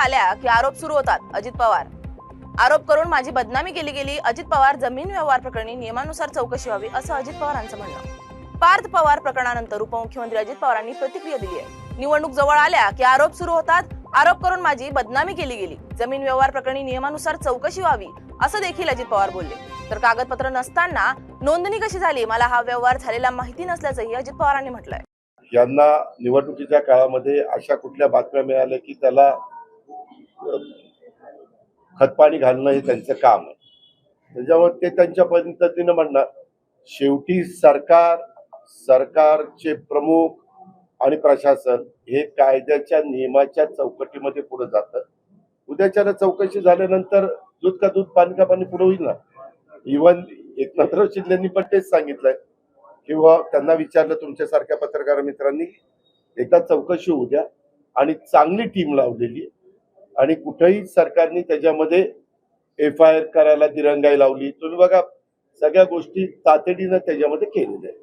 आल्या की आरोप सुरू होतात अजित पवार. आरोप करून माझी बदनामी केली गेली अजित पवार जमीन व्यवहार प्रकरणी नियमानुसार चौकशी व्हावी असं अजित पवारांचं म्हणणं. पार्थ पवार प्रकरणानंतर उपमुख्यमंत्री अजित पवारांनी प्रतिक्रिया दिली आहे. निवडणूक जवळ आल्या की आरोप सुरू होतात आरोप करून माझी बदनामी केली गेली. जमीन व्यवहार प्रकरणी नियमानुसार चौकशी व्हावी असं देखील अजित पवार बोलले. तर कागदपत्र नसताना नोंदणी कशी झाली? मला हा व्यवहार झालेला माहिती नसल्याचंही अजित पवारांनी म्हटलंय. यांना निवडणुकीच्या काळामध्ये अशा कुठल्या बातम्या मिळाल्या की त्याला खतपाणी घालणं हे त्यांचं काम आहे. त्याच्यामुळे ते त्यांच्या पद्धतीनं म्हणणार. शेवटी सरकार सरकारचे प्रमुख आणि प्रशासन हे कायद्याच्या नियमाच्या चौकटीमध्ये पुढे जातं. उद्याच्याला चौकशी झाल्यानंतर दूध का दूध पाणी का पाणी पुढे होईल ना? इव्हन एकनाथराव शिंदेनी पण तेच सांगितलंय. किंवा त्यांना विचारलं तुमच्यासारख्या पत्रकार मित्रांनी एकदा चौकशी होऊ द्या. आणि चांगली टीम लावलेली आहे. आणि कुठेही सरकारने त्याच्यामध्ये एफ आय आर करायला दिरंगाई लावली. तुम्ही बघा सगळ्या गोष्टी तातडीनं त्याच्यामध्ये केलेल्या आहेत.